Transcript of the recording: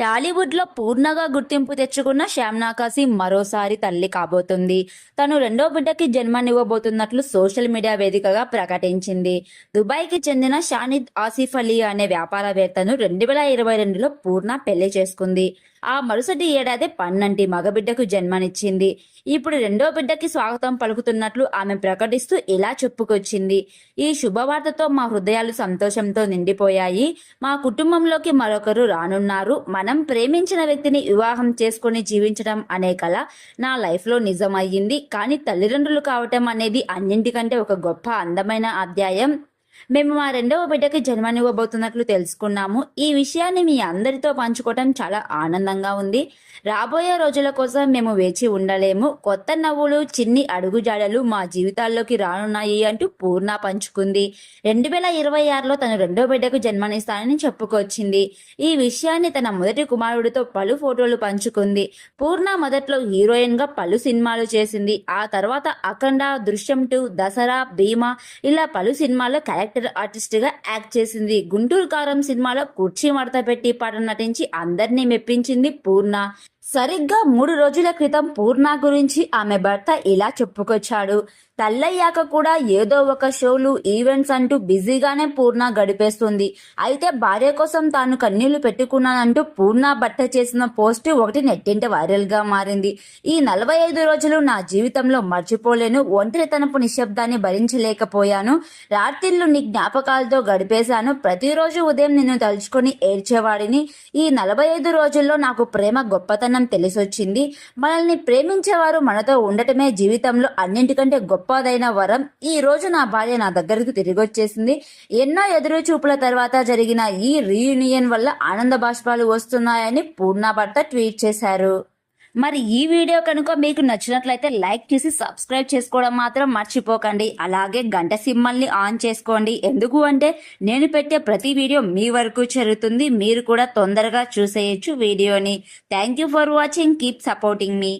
టాలీవుడ్లో పూర్ణగా గుర్తింపు తెచ్చుకున్న శ్యామ్నాకాసి మరోసారి తల్లి కాబోతుంది. తను రెండో బిడ్డకి జన్మనివ్వబోతున్నట్లు సోషల్ మీడియా వేదికగా ప్రకటించింది. దుబాయ్కి చెందిన షానిద్ ఆసిఫ్ అలీ అనే వ్యాపారవేత్తను రెండు వేల ఇరవై రెండులో పూర్ణ పెళ్ళి చేసుకుంది. ఆ మరుసటి ఏడాది పన్నంటి మగబిడ్డకు జన్మనిచ్చింది. ఇప్పుడు రెండో బిడ్డకి స్వాగతం పలుకుతున్నట్లు ఆమె ప్రకటిస్తూ ఇలా చెప్పుకొచ్చింది. ఈ శుభవార్తతో మా హృదయాలు సంతోషంతో నిండిపోయాయి. మా కుటుంబంలోకి మరొకరు రానున్నారు. మన మనం ప్రేమించిన వ్యక్తిని వివాహం చేసుకొని జీవించడం అనే కళ నా లైఫ్లో నిజమయ్యింది. కానీ తల్లిదండ్రులు కావటం అనేది అన్నింటికంటే ఒక గొప్ప అందమైన అధ్యాయం. మేము మా రెండవ బిడ్డకి జన్మనివ్వబోతున్నట్లు తెలుసుకున్నాము. ఈ విషయాన్ని మీ అందరితో పంచుకోవటం చాలా ఆనందంగా ఉంది. రాబోయే రోజుల కోసం మేము వేచి ఉండలేము. కొత్త నవ్వులు చిన్ని అడుగుజాడలు మా జీవితాల్లోకి రానున్నాయి అంటూ పూర్ణ పంచుకుంది. రెండు వేల ఇరవై ఆరులో తను రెండో బిడ్డకు జన్మనిస్తానని చెప్పుకొచ్చింది. ఈ విషయాన్ని తన మొదటి కుమారుడితో పలు ఫోటోలు పంచుకుంది. పూర్ణ మొదట్లో హీరోయిన్గా పలు సినిమాలు చేసింది. ఆ తర్వాత అఖండ దృశ్యం టూ దసరా భీమా ఇలా పలు సినిమాల్లో క్యారెక్టర్ ఆర్టిస్ట్గా యాక్ట్ చేసింది. గుంటూరు కారం సినిమాలో కుర్చీ మడత పెట్టి పాట నటించి అందరినీ మెప్పించింది పూర్ణ. సరిగ్గా మూడు రోజుల క్రితం పూర్ణ గురించి ఆమె భర్త ఇలా చెప్పుకొచ్చాడు. తల్లయ్యాక కూడా ఏదో ఒక షోలు ఈవెంట్స్ అంటూ బిజీగానే పూర్ణ గడిపేస్తుంది. అయితే భార్య కోసం తాను కన్నీళ్ళు పెట్టుకున్నానంటూ పూర్ణ భర్త చేసిన పోస్ట్ ఒకటి నెట్టింట వైరల్గా మారింది. ఈ నలభై ఐదు రోజులు నా జీవితంలో మర్చిపోలేను ఒంటరితనపు నిశ్శబ్దాన్ని భరించలేకపోయాను. రాత్రిళ్ళు నీ జ్ఞాపకాలతో గడిపేశాను. ప్రతిరోజు ఉదయం నిన్ను తలుచుకొని ఏడ్చేవాడిని. ఈ నలభై ఐదు రోజుల్లో నాకు ప్రేమ గొప్పతనం తెలిసొచ్చింది. మనల్ని ప్రేమించేవారు మనతో ఉండటమే జీవితంలో అన్నింటికంటే గొప్పదైన వరం. ఈ రోజు నా భార్య నా దగ్గరకు తిరిగి వచ్చేసింది ఎన్నో ఎదురు చూపుల తర్వాత జరిగిన ఈ రీయూనియన్ వల్ల ఆనంద బాష్పాలు వస్తున్నాయని పూర్ణ భర్త ట్వీట్ చేశారు. మరి ఈ వీడియో కనుక మీకు నచ్చినట్లయితే లైక్ చేసి సబ్స్క్రైబ్ చేసుకోవడం మాత్రం మర్చిపోకండి. అలాగే గంట సిమ్మల్ని ఆన్ చేసుకోండి. ఎందుకు అంటే నేను పెట్టే ప్రతి వీడియో మీ వరకు చేరుతుంది. మీరు కూడా తొందరగా చూసేయచ్చు వీడియోని. Thank you for watching. Keep supporting me.